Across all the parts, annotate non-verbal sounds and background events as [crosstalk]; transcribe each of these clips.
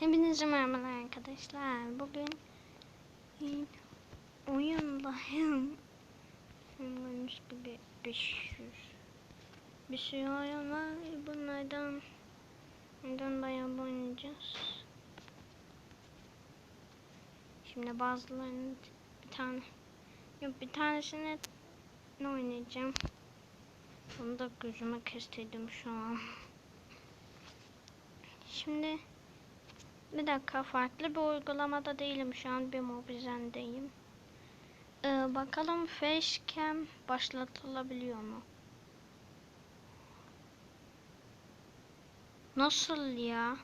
Hepinize merhabalar arkadaşlar. Bugün oyundayım. Gördüğünüz gibi bir sürü, bir sürü oyun var. Bunlardan, bunlardan bayağı oynayacağız. Şimdi bazılarını bir tane, yok bir tanesini ne oynayacağım. Bunu da gözüme kestirdim şu an. Şimdi bir dakika farklı bir uygulamada değilim şu an bir Mobizen'deyim. Ee, bakalım Facecam başlatılabiliyor mu? Nasıl ya?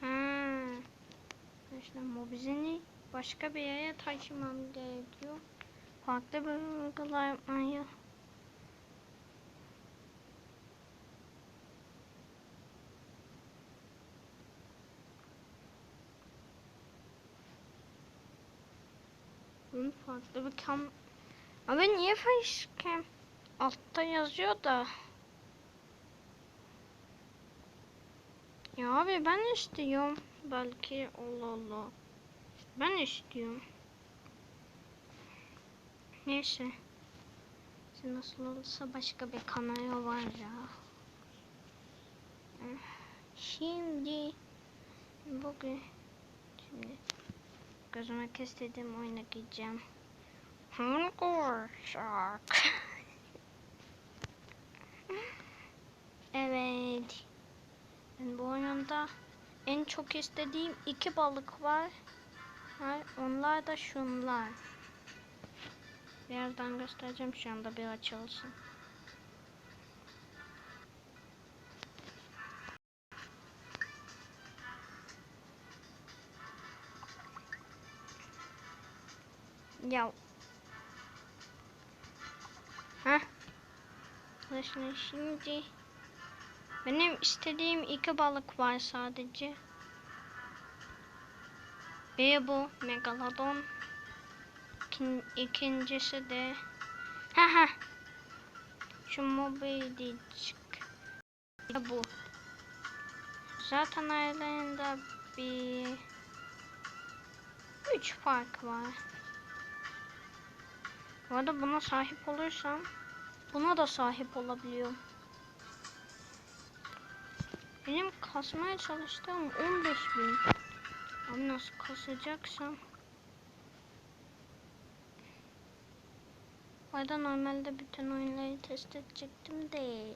Ha. İşte Mobizen'i başka bir yere taşımam gerekiyor. Farklı bir uygulamayı Bunun farklı bir kam... Abi niye facecam? Altta yazıyor da. Ya abi ben istiyorum. Belki Allah Allah. Ben istiyorum. Neyse. Şimdi nasıl olsa başka bir kamera var ya. Şimdi bugün şimdi gözüme kestirdiğim oyuna gideceğim. Hunger Shark. evet. Ben bu oyunda en çok istediğim iki balık var. Onlar da şunlar. Birazdan göstereceğim şu anda bir açılsın. Ya. Ha? Arkadaşlar şimdi benim istediğim iki balık var sadece. Biri bu megalodon. İkin, ikincisi de ha ha. Şu mobilicik. Bu. Zaten aralarında bir üç fark var. Bu arada buna sahip olursam buna da sahip olabiliyorum. Benim kasmaya çalıştığım 15 bin. Ama nasıl kasacaksam. Bu arada normalde bütün oyunları test edecektim de.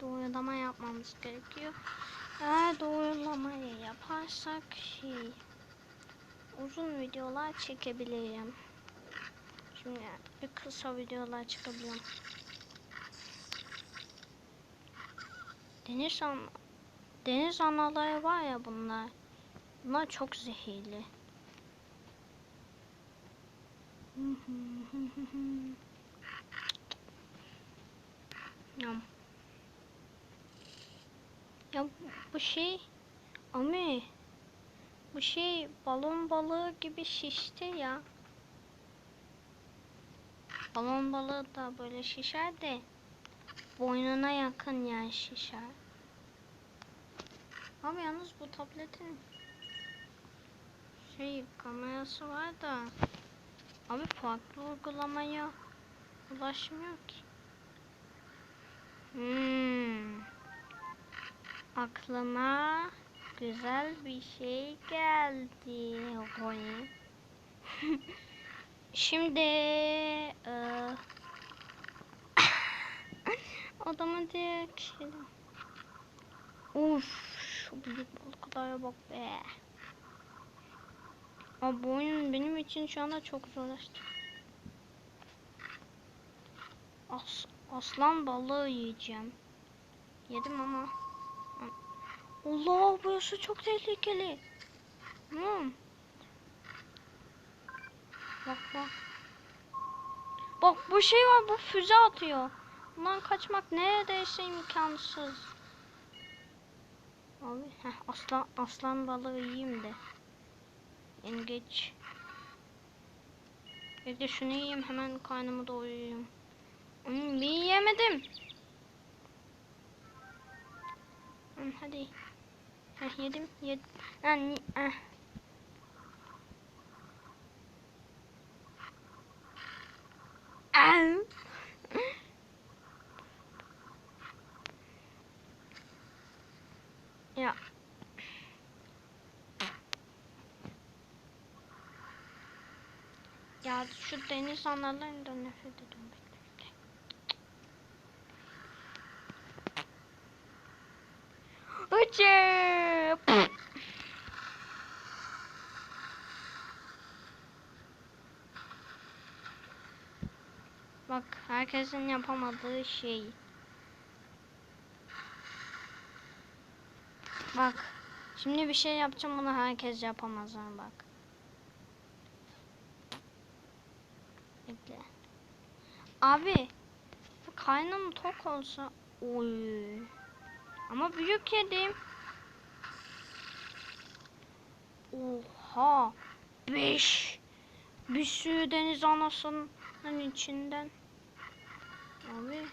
Doğrulama yapmamız gerekiyor. Eğer doğrulamayı yaparsak şey uzun videolar çekebilirim. Şimdi bir kısa videolar çıkabiliyorum. Deniz an deniz anaları var ya bunlar. Bunlar çok zehirli. Yam. Ya bu şey Ami bu şey balon balığı gibi şişti ya. Balon balığı da böyle şişer de boynuna yakın yani şişer. Abi yalnız bu tabletin şey kamerası var da abi farklı uygulamaya ulaşmıyor ki. Hmm. Aklıma güzel bir şey geldi. [laughs] Şimdi e, [coughs] adama. Uf, şu büyük balıklara bak be. Abi bu oyun benim için şu anda çok zorlaştı. As, aslan balığı yiyeceğim. Yedim ama. Allah burası çok tehlikeli. Hmm. Bak bak. Bak bu şey var bu füze atıyor. Bundan kaçmak neredeyse imkansız. Abi heh, aslan aslan balığı yiyeyim de. Yengeç. Bir de şunu yiyeyim hemen karnımı doyurayım. Hmm, bir yiyemedim. Hmm, hadi. Heh, yedim. Yedim. Yani, eh. Ah. Ya. Ya şu deniz analarından nefret ediyorum. Bekle. Uçup. Bak herkesin yapamadığı şey. Bak. Şimdi bir şey yapacağım bunu herkes yapamaz bak. Abi. Karnım tok olsa. Oy. Ama büyük yedim. Oha. Beş. Bir sürü deniz anasının içinden. Abi.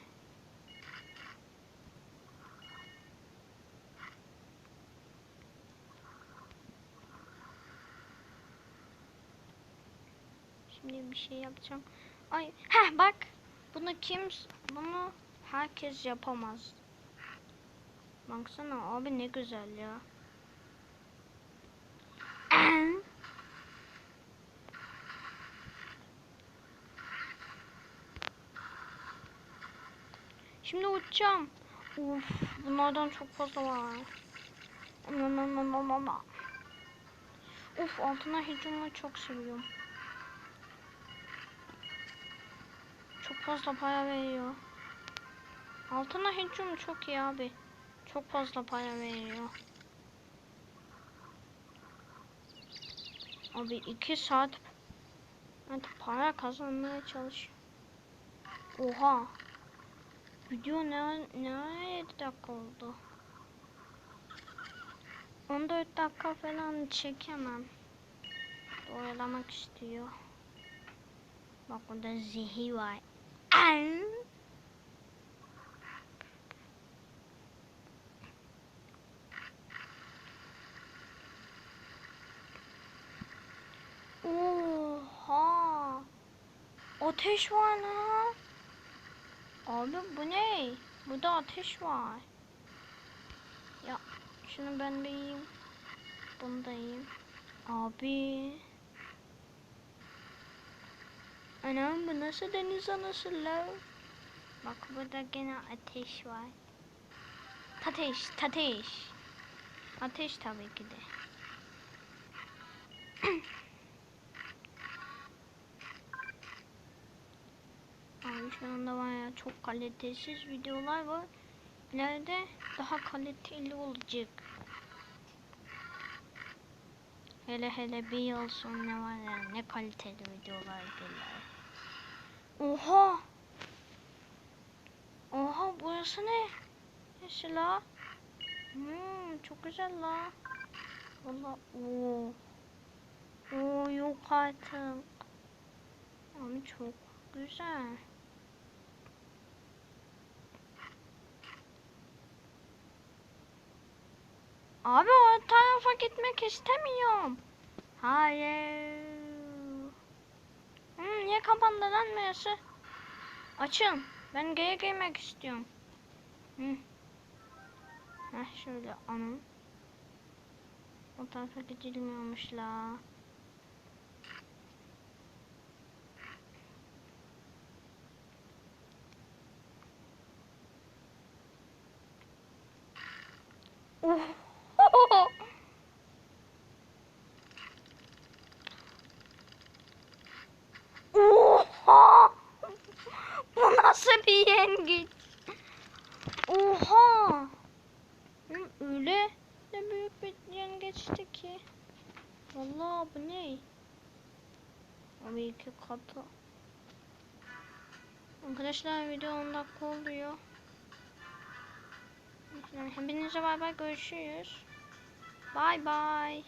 Şimdi bir şey yapacağım. Ay, heh bak. Bunu kim bunu herkes yapamaz. Baksana abi ne güzel ya. [clears throat] Şimdi uçacağım. Uf, bunlardan çok fazla var. Uf, altına hücumu çok seviyorum. Fazla para veriyor. Altına hücum çok iyi abi. Çok fazla para veriyor. Abi iki saat evet, para kazanmaya çalış. Oha. Video ne ne 7 dakika oldu. 14 dakika falan çekemem. Doğrulamak istiyor. Bak burada zehir var. Oha. Ateş var lan. Abi bu ne? Burada ateş var. Ya şunu ben yiyeyim. Bunu da yiyeyim. Abi. Anam bu nasıl deniz anası la? Bak burada gene ateş var. Ateş, ateş. Ateş tabii ki de. [clears throat] Abi şu anda var ya çok kalitesiz videolar var. İleride daha kaliteli olacak. Hele hele bir yıl sonra var ya ne kaliteli videolar gelir. Oha! Oha burası ne? Nesi la? Hmm, çok güzel la. Valla ooo. Oo yok artık. Abi çok güzel. Abi o tarafa gitmek istemiyorum. Hayır. Niye kapandı lan burası? Açın. Ben geri girmek istiyorum. Hı. Heh şöyle anam. O tarafa gidilmiyormuş la. Oh. Oha! Bu yengeç? Oha! Öyle ne büyük bir yengeçti ki. Vallahi bu ne? Abi iki katı. Arkadaşlar video 10 dakika oluyor. Hepinize bay bay görüşürüz. Bay bay.